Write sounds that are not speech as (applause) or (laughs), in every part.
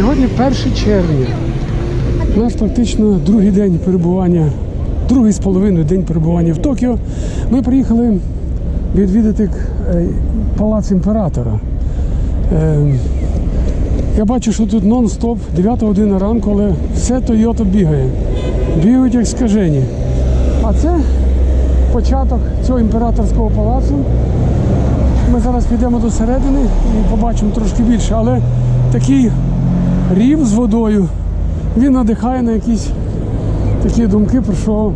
Сьогодні 1 червня. У нас фактично другий день перебування, другий з половиною день перебування в Токіо. Ми приїхали відвідати е, палац імператора. Е, Я бачу, що тут нон-стоп, 9 година ранку, але все Тойота бігає. Бігають як скажені. А це початок цього імператорського палацу. Ми зараз підемо до середини і побачимо трошки більше, але такий рів з водою, він надихає на якісь такі думки, про що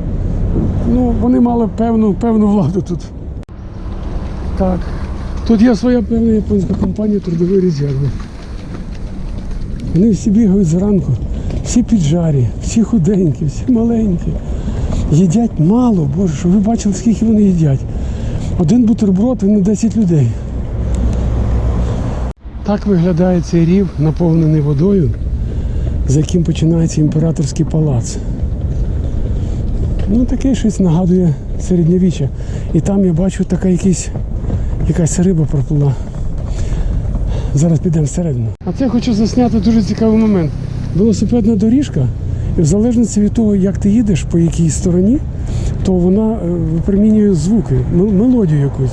ну, вони мали певну, певну владу тут. Так. Тут є своя певна японська компанія трудової резерви. Вони всі бігають зранку, всі піджарі, всі худенькі, всі маленькі. Їдять мало, боже, що ви бачили, скільки вони їдять. Один бутерброд і на 10 людей. Так виглядає цей рів, наповнений водою, за яким починається імператорський палац. Ну, таке щось нагадує середньовіччя. І там я бачу така якась, якась риба проплила. Зараз підемо всередину. А це я хочу засняти дуже цікавий момент. Велосипедна доріжка, і в залежності від того, як ти їдеш по якій стороні, то вона е, випромінює звуки, мелодію якусь.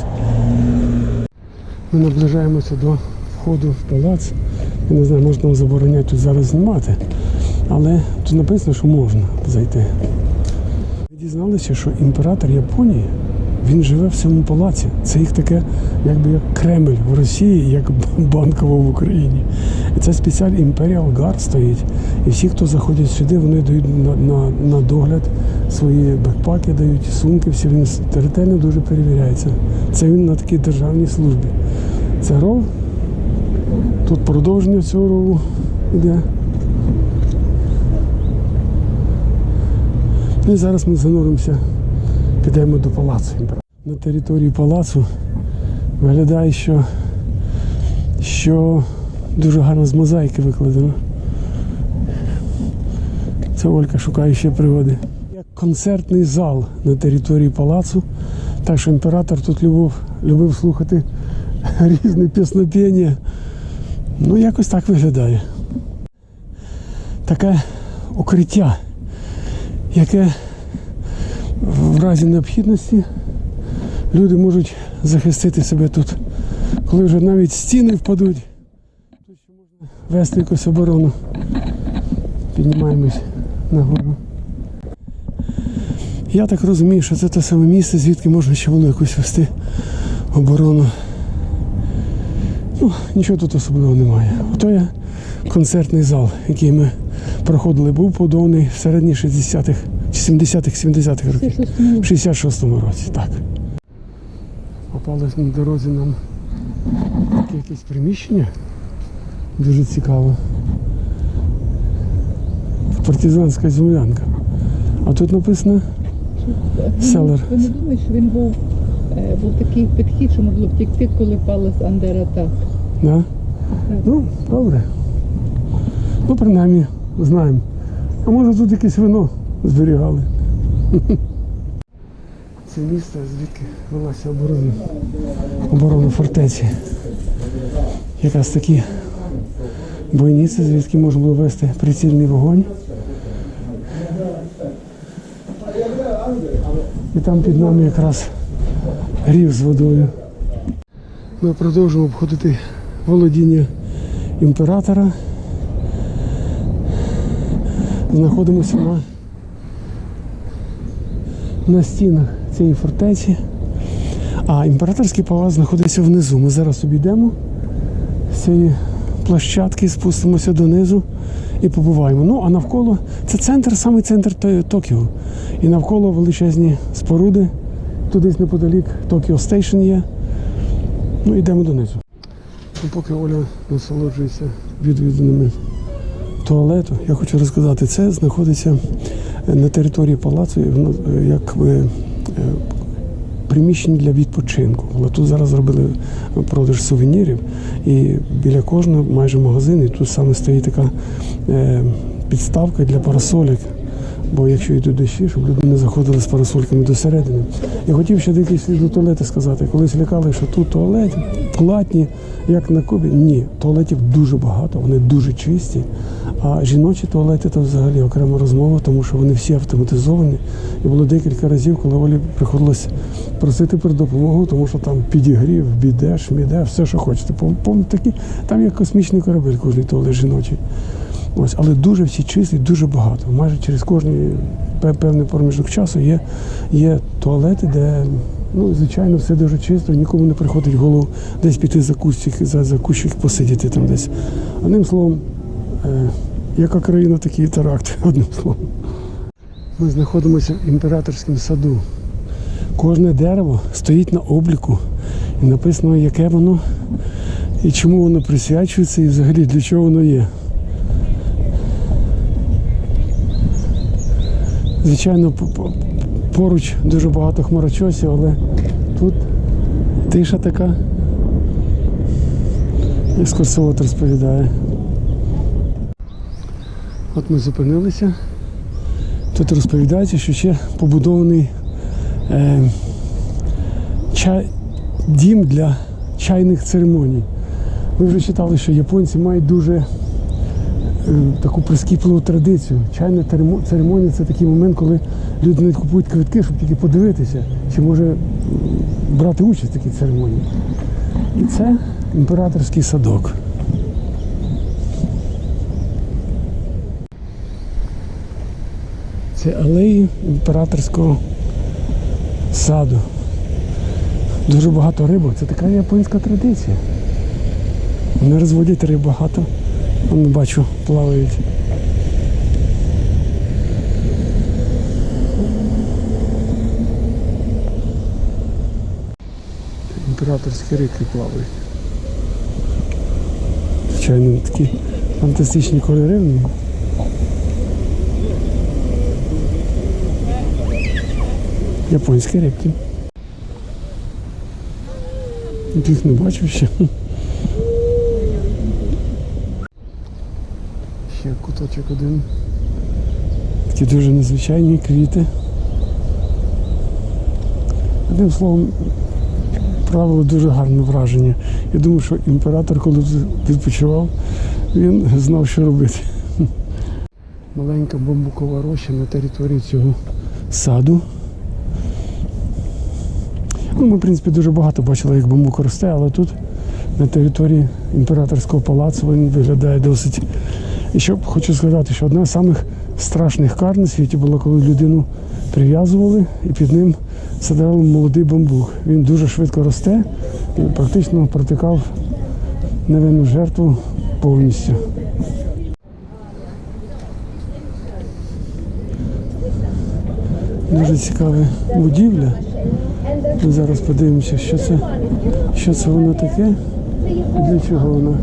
Ми наближаємося до входу в палац. Я не знаю, можна забороняти тут зараз знімати, але тут написано, що можна зайти. Ми дізналися, що імператор Японії він живе в цьому палаці. Це їх таке, якби як Кремль в Росії, як банково в Україні. І це спеціальний Imperial Guard стоїть. І всі, хто заходять сюди, вони дають на, на, на догляд свої бекпаки, дають сумки, всі він ретельно дуже перевіряється. Це він на такій державній службі. Це ров. Тут продовження цього рову йде. Ну і зараз ми зануримося, підемо до палацу. На території палацу виглядає, що, що дуже гарно з мозаїки викладено. Це Олька шукає ще пригоди. Як концертний зал на території палацу. Так що імператор тут любив, любив слухати (laughs) різне піснопіння. Ну, якось так виглядає. Таке укриття, яке в разі необхідності люди можуть захистити себе тут. Коли вже навіть стіни впадуть, то ще можна вести якусь оборону. Піднімаємось нагору. Я так розумію, що це те саме місце, звідки можна ще було якусь вести оборону. Ну, нічого тут особливого немає. Ото є концертний зал, який ми проходили, був побудований в середні 60-х 70-х, 70-х років. В 66-му році, так. Попалось на дорозі нам таке якесь приміщення. Дуже цікаво. Партизанська землянка. А тут написано Селер. Ви не думаєте, що він був, е, був такий підхід, що могло втекти, коли палець андератак? Да? Ну, добре. Ну, принаймні, знаємо. А може тут якесь вино зберігали. (laughs) Це місце, звідки велася оборона. Оборона фортеці. Якраз такі бойниці, звідки можна було вести прицільний вогонь. І там під нами якраз рів з водою. Ми продовжуємо обходити володіння імператора. Знаходимося на, на стінах цієї фортеці. А імператорський палац знаходиться внизу. Ми зараз обійдемо з цієї площадки, спустимося донизу і побуваємо. Ну, а навколо це центр, саме центр Токіо. І навколо величезні споруди. Тут десь неподалік Токіо Стейшн є. Ну, йдемо донизу. Ну, Поки Оля насолоджується відвідинами туалету, я хочу розказати, це знаходиться на території палацу воно, е, як би, е, приміщення для відпочинку. Але тут зараз зробили продаж сувенірів, і біля кожного майже магазину, і тут саме стоїть така е, підставка для парасолік. Бо якщо йдуть дощі, щоб люди не заходили з парасольками до середини. Я хотів ще деякий слід до туалети сказати. Колись лякали, що тут туалет платні, як на Кубі. Ні, туалетів дуже багато, вони дуже чисті. А жіночі туалети то взагалі окрема розмова, тому що вони всі автоматизовані. І було декілька разів, коли Олі приходилось просити про допомогу, тому що там підігрів, біде, шміде, все, що хочете. Пом- такі, там як космічний корабель, кожний туалет жіночий. Ось, але дуже всі чисті, дуже багато. Майже через кожний певний проміжок часу є, є туалети, де ну, звичайно все дуже чисто, нікому не приходить в голову десь піти за кущик, за, за кущик посидіти там десь. Одним словом, е, яка країна, такий теракт, (laughs) одним словом. Ми знаходимося в імператорському саду. Кожне дерево стоїть на обліку і написано, яке воно і чому воно присвячується, і взагалі для чого воно є. Звичайно, по- по- поруч дуже багато хмарочосів, але тут тиша така. Екскурсовод розповідає. От ми зупинилися. Тут розповідається, що ще побудований е, чай, дім для чайних церемоній. Ми вже читали, що японці мають дуже таку прискіпливу традицію. Чайна церемонія це такий момент, коли люди навіть купують квитки, щоб тільки подивитися, чи може брати участь в такій церемонії. І це імператорський садок. Це алеї імператорського саду. Дуже багато рибок. Це така японська традиція. Вони розводять риб багато. Вон, бачу, плавають. Імператорські рибки плавають. Звичайно, такі фантастичні кольори. Японські рибки. Їх не бачив ще. Ще куточок один. Такі дуже незвичайні квіти. Одним словом, правило дуже гарне враження. Я думаю, що імператор, коли відпочивав, він знав, що робити. (laughs) Маленька бамбукова роща на території цього саду. Ну, ми, в принципі, дуже багато бачили, як бамбук росте, але тут на території імператорського палацу він виглядає досить. І що хочу сказати, що одна з самих страшних кар на світі була, коли людину прив'язували і під ним садили молодий бамбук. Він дуже швидко росте і практично протикав невинну жертву повністю. Дуже цікава будівля. Ми зараз подивимося, що це, що це воно таке і для чого воно.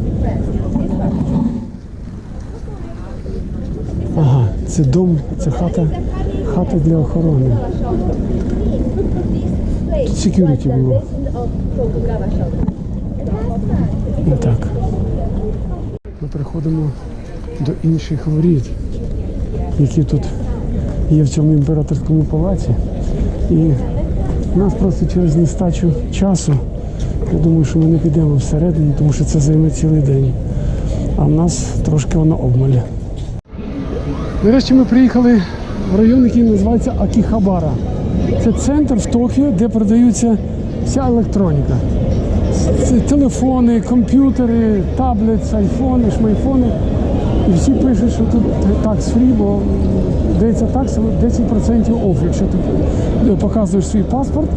Ага, це дом, це хата, хата для охорони. Тут секюріті було. Отак. Ми приходимо до інших воріт, які тут є в цьому імператорському палаці. І нас просто через нестачу часу. Я думаю, що ми не підемо всередину, тому що це займе цілий день. А в нас трошки воно обмаль. Нарешті ми приїхали в район, який називається Акіхабара. Це центр в Токіо, де продаються вся електроніка. Це телефони, комп'ютери, таблети, айфони, шмайфони. І всі пишуть, що тут такс фрі, бо дається такса 10% офф. Якщо ти показуєш свій паспорт,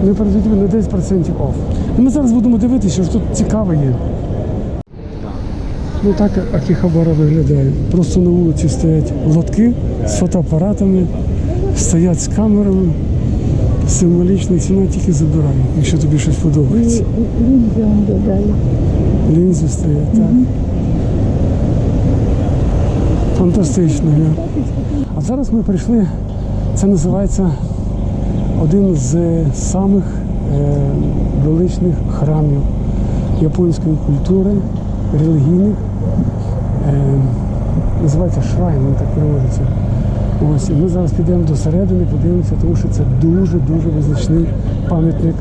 вони передають тобі на 10% офф. І Ми зараз будемо дивитися, що тут цікаве є. Ну так Акіхабара виглядає. Просто на вулиці стоять лотки з фотоапаратами, стоять з камерами. Символічна ціна тільки забирай, якщо тобі щось подобається. Лінзі додали. Лінзи стоять, так. Фантастично. А зараз ми прийшли, це називається один з самих е, величних храмів японської культури, релігійних. Е, називається Шрайн, він так переводиться. Ось, і ми зараз підемо до середини, подивимося, тому що це дуже-дуже визначний пам'ятник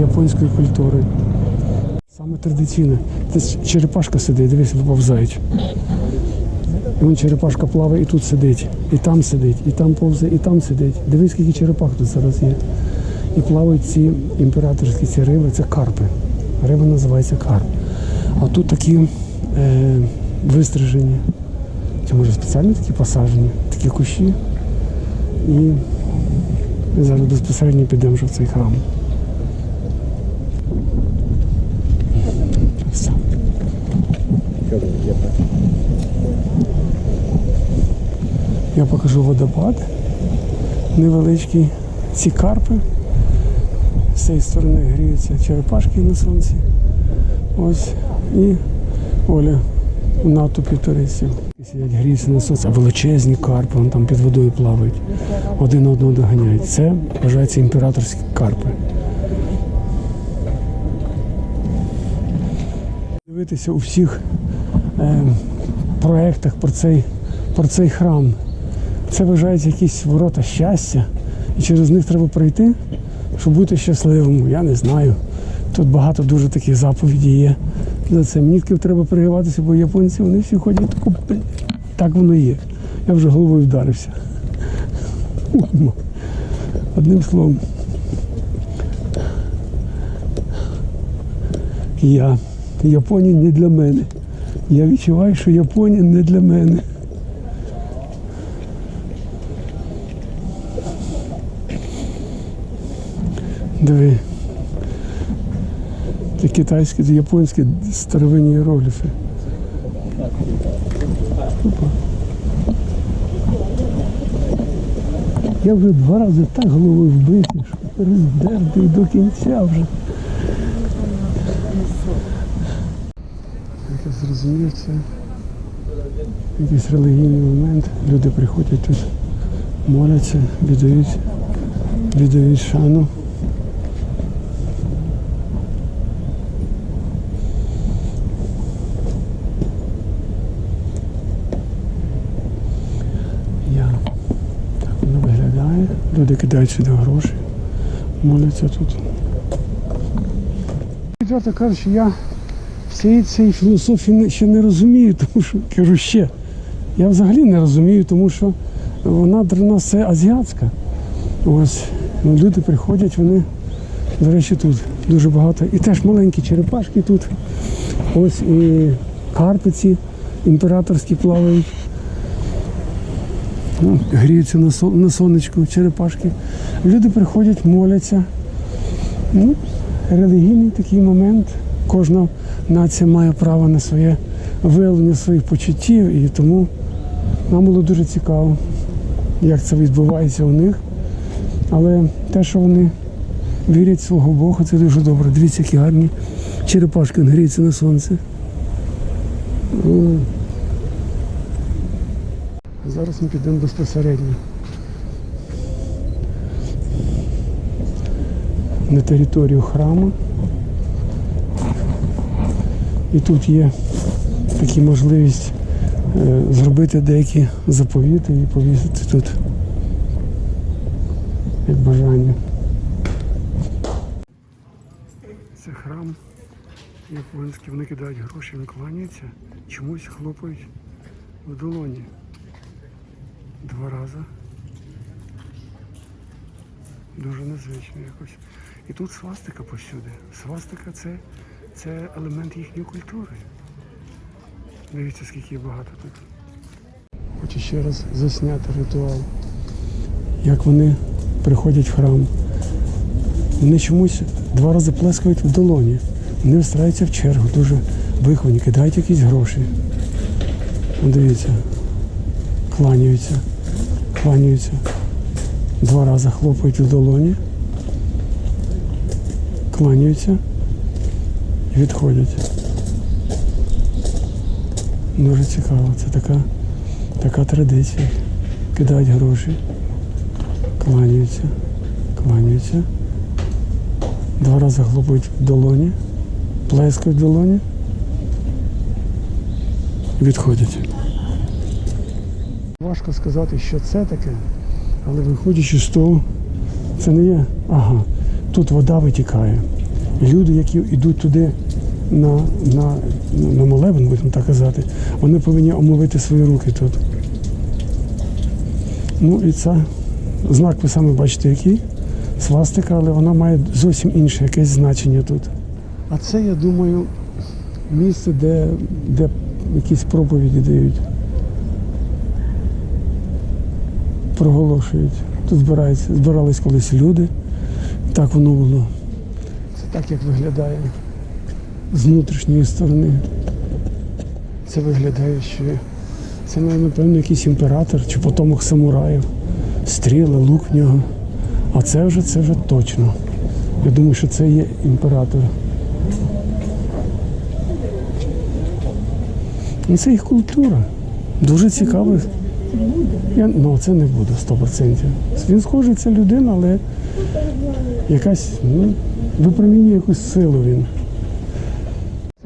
японської культури. Саме традиційне. Це черепашка сидить, дивись, виповзають. Вон черепашка плаває і тут сидить, і там сидить, і там повзає, і там сидить. Дивись, скільки черепах тут зараз є. І плавають ці імператорські ці риби, це карпи. Риба називається карп. А тут такі е, вистрижені, чи може спеціально такі посаджені, такі кущі. І зараз безпосередньо підемо вже в цей храм. Все. Я покажу водопад невеличкий. Ці карпи. З цієї сторони гріються черепашки на сонці. Ось. І Оля у натовпі туристів. Сидять гріються на сонці, а величезні карпи, вон там під водою плавають. Один одного доганяють. Це вважається імператорські карпи. Дивитися у всіх е, проєктах про цей, про цей храм. Це вважається якісь ворота щастя, і через них треба пройти, щоб бути щасливим. Я не знаю. Тут багато дуже таких заповідей є. За це мені тільки треба пригиватися, бо японці вони всі ходять таку, так воно є. Я вже головою вдарився. Одним словом. Я. Японія не для мене. Я відчуваю, що Японія не для мене. Диви. Китайські, японські старовинні іерогліфи. Я вже два рази так головою вбитий, що роздертий до кінця вже. Як я зрозумів, це якийсь релігійний момент. Люди приходять тут, моляться, віддають, віддають шану. Я так воно виглядає. Люди кидають сюди гроші, моляться тут. Відверто кажучи, я всієї цієї філософії ще не розумію, тому що кажу ще. Я взагалі не розумію, тому що вона для нас це азіатська. Ось ну, люди приходять, вони, до речі, тут дуже багато. І теж маленькі черепашки тут. Ось і карпиці імператорські плавають. Ну, гріються на, сон- на сонечку черепашки. Люди приходять, моляться. Ну, релігійний такий момент. Кожна нація має право на своє виявлення своїх почуттів, і тому нам було дуже цікаво, як це відбувається у них. Але те, що вони вірять в свого Бога, це дуже добре. Дивіться, які гарні черепашки гріються на сонці. Зараз ми підемо безпосередньо. На територію храму. І тут є така можливість е, зробити деякі заповіти і повісити тут як бажання. Це храм японський, вони кидають гроші, він кланяється, чомусь хлопають в долоні. Два рази. Дуже незвично якось. І тут свастика повсюди. Свастика це, це елемент їхньої культури. Дивіться, скільки багато тут. Хочу ще раз засняти ритуал. Як вони приходять в храм. Вони чомусь два рази плескають в долоні. Вони встраються в чергу, дуже виховані, кидають якісь гроші. Дивіться, кланяються, кланяються. Два рази хлопають в долоні, кланяються і відходять. Дуже цікаво. Це така, така традиція. Кидають гроші, кланяються, кланяються. Два рази хлопають в долоні, плескають в долоні відходять. Важко сказати, що це таке, але виходячи з того, це не є. Ага, тут вода витікає. Люди, які йдуть туди на, на, на молебен, будемо так казати, вони повинні омовити свої руки тут. Ну і це знак ви самі бачите який. Свастика, але вона має зовсім інше якесь значення тут. А це, я думаю, місце, де, де якісь проповіді дають. Проголошують. Тут збираються, збирались колись люди. Так воно було. Це так, як виглядає з внутрішньої сторони. Це виглядає, що це, напевно, якийсь імператор чи потомок самураїв. Стріли, лук в нього. А це вже це вже точно. Я думаю, що це є імператор. Ну, це їх культура. Дуже цікаво. Я, ну, це не буде 100%. Він схожий, це людина, але якась, ну, випромінює якусь силу він.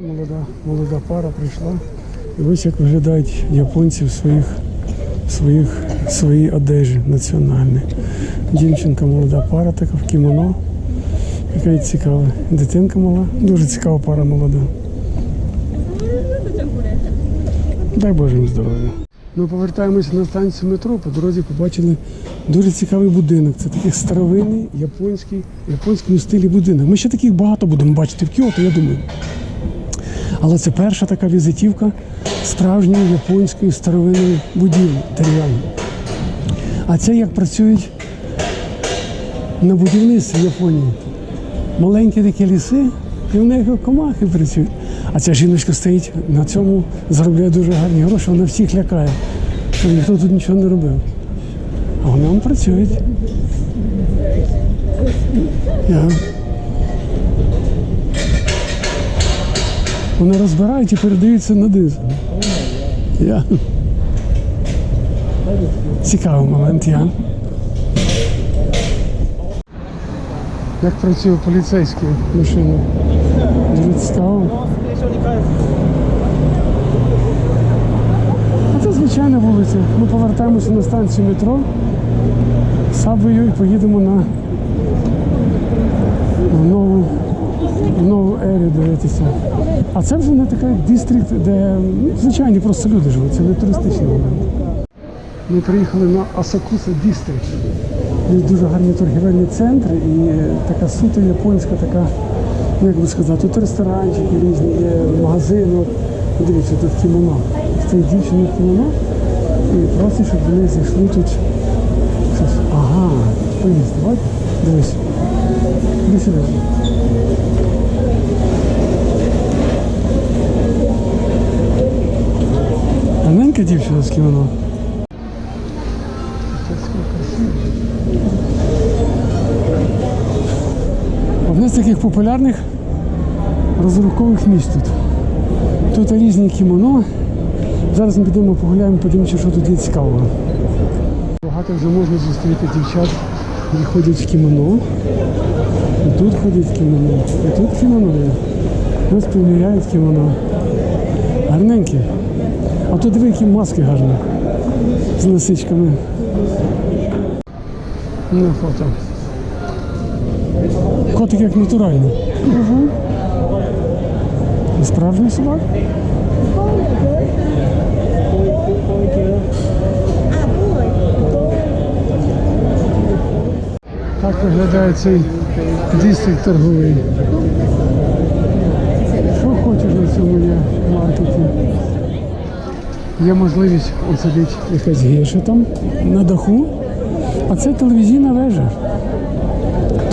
Молода, молода пара прийшла. І ось як виглядають японці в своїх, своїх, своїй одежі національній. Дівчинка молода пара така в кімоно. Яка цікава. Дитинка мала. Дуже цікава пара молода. Дай Боже їм здоров'я. Ми повертаємося на станцію метро. По дорозі побачили дуже цікавий будинок. Це такий старовинний японський, японському стилі будинок. Ми ще таких багато будемо бачити в Кіото, я думаю. Але це перша така візитівка справжньої японської старовинної будівлі дерев'яної. А це як працюють на будівництві Японії. Маленькі такі ліси, і в них комахи працюють. А ця жіночка стоїть на цьому, заробляє дуже гарні гроші, вона всіх лякає, що ніхто тут нічого не робив. А вони вам працюють. Я. Вони розбирають і передаються на диск. Я. Цікавий момент, я. Як працює поліцейські машини? Дуже цікаво. А це звичайна вулиця. Ми повертаємося на станцію метро. Сабвею і поїдемо на нову, нову ерію дивитися. А це вже не такий дистрикт, де ну, звичайні просто люди живуть, це не туристичний момент. Ми приїхали на Асакуса Дістрикт. Є дуже гарні торгівельні центри і така суто японська, така, як би сказати, тут ресторанчики різні, є магазини. От, Дивіться, тут кімоно. Стоїть дівчина кімоно і просить, щоб вони зайшли тут. Щось. Ага, поїсти, бач? Дивись. Іди сюди. Гарненька дівчина з кімоно. З таких популярних розрухових місць тут. Тут різні кімоно. Зараз ми підемо погуляємо, подивимося, що тут є цікавого. Багато вже можна зустріти дівчат, які ходять в кімоно. І тут ходять в кімоно, і тут кімоно. Ось приміряють кімоно. Гарненькі. А тут диви, які маски гарні. З лисичками. На фото. Котик як натуральний. Угу. Справжній собак? Так виглядає цей дистрикт торговий. Що хочеш на цьому маркеті? Є можливість осадити якась геша там на даху, а це телевізійна вежа.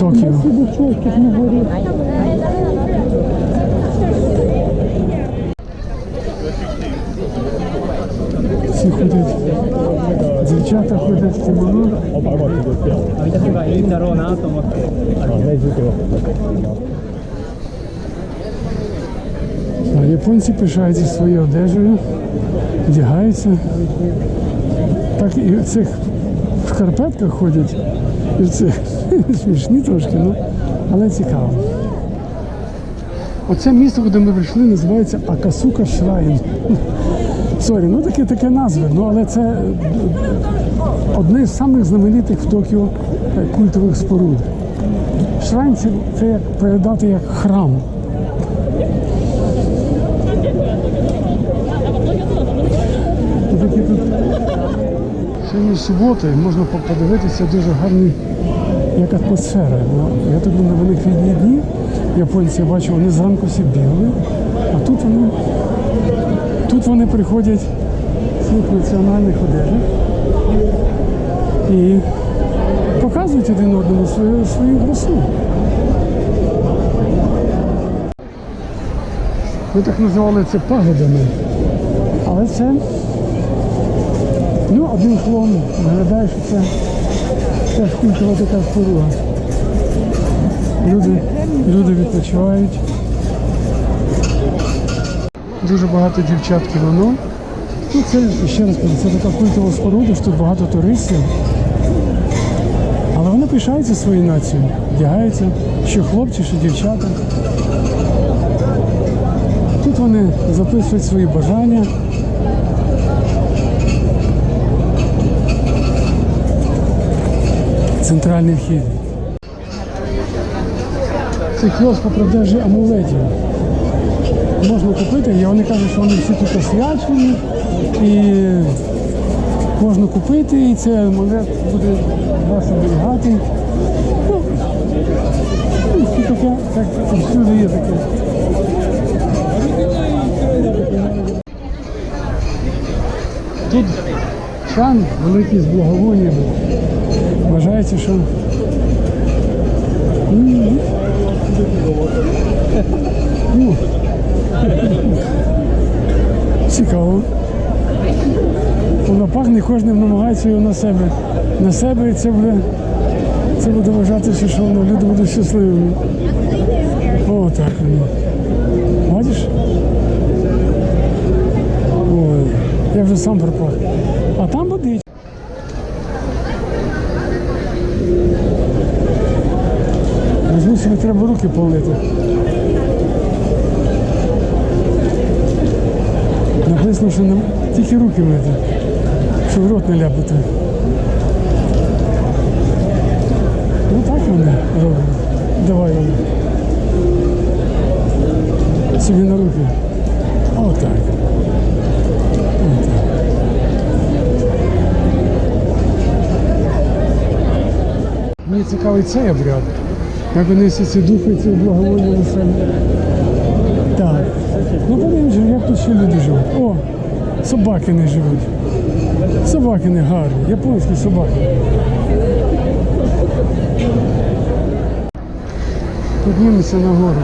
Токіо. Всі ходять. Дівчата ходять в кімоно. А японці пишаються своєю одежею, вдягаються. Так і в цих в шкарпетках ходять, і в цих смішні трошки, ну, але цікаво. Оце місто, куди ми прийшли, називається Акасука Шрайн. (laughs) Сорі, ну таке таке назви. Ну але це е, одне з самих знаменитих в Токіо е, культових споруд. Шрайн це, це передати як храм. Сьогодні субота, і можна подивитися дуже гарний як атмосфера. Ну, Я так думаю, вони квітні дні. Японці я бачу, вони зранку всі бігли, а тут вони, тут вони приходять в своїх національних одежах і показують один одному свою, свою красу. Ми так називали це пагодами, але це Ну, один клон виглядає, що це теж культова така споруда. Люди, люди відпочивають. Дуже багато дівчат кimono. Ну, це ще раз кажу, це така культова споруда, що тут багато туристів. Але вони пишаються своєю нацією, вдягаються, що хлопці, що дівчата. Тут вони записують свої бажання. Центральний вхід. Це кіоск по продажі амулетів. Можна купити, і вони кажуть, що вони всі тут освячені і можна купити, і цей амулет буде вас оберігати. Ну, ну, таке, так всюди є таке. Тут чан великий з благовоннями. Вважається, що Ну. цікаво. Воно пахне, кожен намагається його на себе. На себе і це буде, це буде вважатися, що воно, люди будуть щасливими. О, так воно. Бачиш? Ой, я вже сам пропав. А там Візьму треба руки полити. Написано, що не... тільки руки мити, щоб в рот не ляпати. Ну так вони роблять. Давай роби. Собі на руки. Отак. Мені цікавий цей обряд. Як вони всі ці духи, ці на. Так. Ну подивимося, як тут ще люди живуть. О, собаки не живуть. Собаки не гарні, японські собаки. Піднімемося нагору.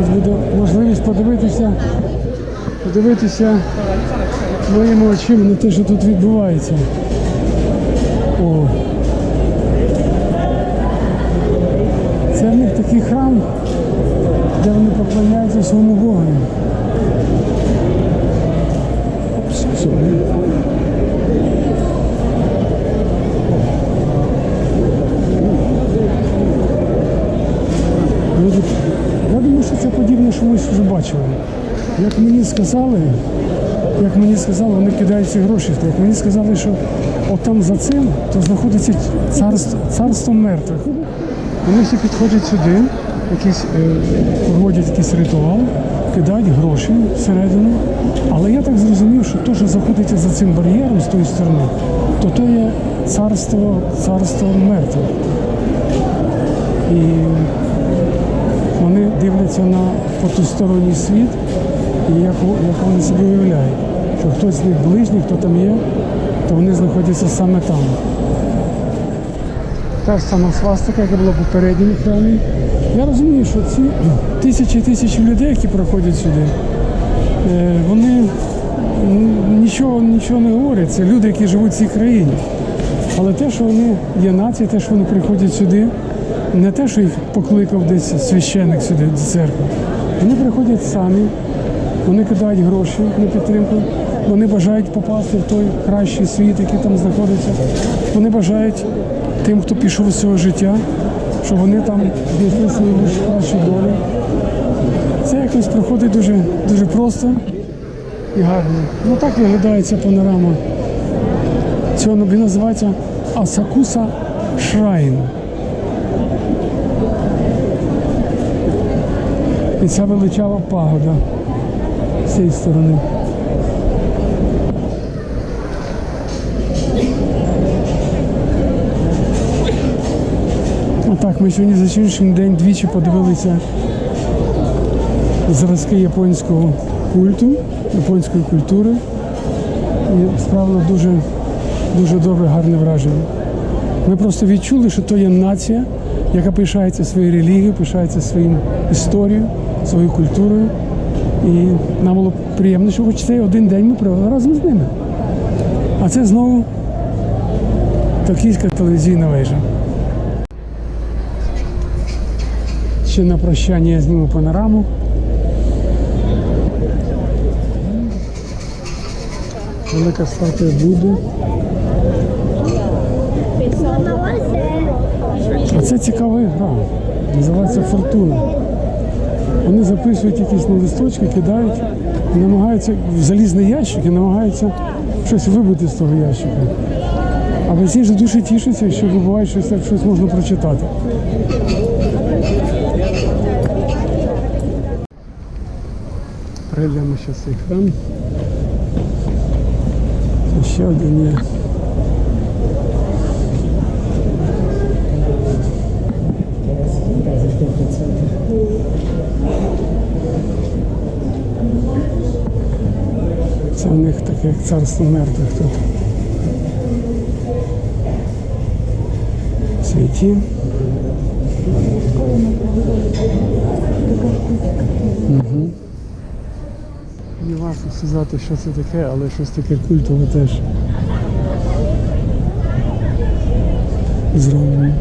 Ось буде можливість подивитися, подивитися моїми очима на те, що тут відбувається. О. Це в них такий храм, де вони поклоняються своєму Богові. Опс, sorry. Люди, я думаю, що це подібне, що ми вже бачили. Як мені сказали, як мені сказали, вони кидають ці гроші. Як мені сказали, що отам за цим то знаходиться царство, царство мертвих. Вони всі підходять сюди, якісь, е, проводять якийсь ритуал, кидають гроші всередину. Але я так зрозумів, що те, що знаходиться за цим бар'єром з тої сторони, то то є царство, царство мертвих. І вони дивляться на потусторонній світ і як, вони собі уявляють, що хтось з них ближній, хто там є, то вони знаходяться саме там. Та ж сама свастика, яка була в попередньому храмі. Я розумію, що ці тисячі і тисячі людей, які проходять сюди, е, вони нічого, нічого не говорять. Це люди, які живуть в цій країні. Але те, що вони є нація, те, що вони приходять сюди, не те, що їх покликав десь священник сюди до церкви. Вони приходять самі, вони кидають гроші на підтримку, вони бажають попасти в той кращий світ, який там знаходиться. Вони бажають тим, хто пішов з цього життя, щоб вони там дійшли свою більш кращу долю. Це якось проходить дуже, дуже просто і гарно. Ну так виглядає ця панорама. Цього називається Асакуса Шрайн. І ця величава пагода з цієї сторони. Отак, ми сьогодні за сьогоднішній день двічі подивилися зразки японського культу, японської культури. І справило дуже, дуже добре, гарне враження. Ми просто відчули, що то є нація, яка пишається своєю релігією, пишається своїм історією, своєю культурою. І нам було приємно, що хоч цей один день ми провели разом з ними. А це знову токійська телевізійна вежа. Ще на прощання я зніму панораму. Велика статуя Будди. А це цікава гра. Називається Фортуна. Вони записують якісь на листочки, кидають намагаються в залізний ящик і намагаються щось вибити з того ящика. А всі ж дуже тішаться, що вибуває щось, так щось можна прочитати. Прийдемо ще цей храм. Ще один є. В них таке як царство мертвих тут. Святі. Угу. Не важко сказати, що це таке, але щось таке культове теж. Зроблено.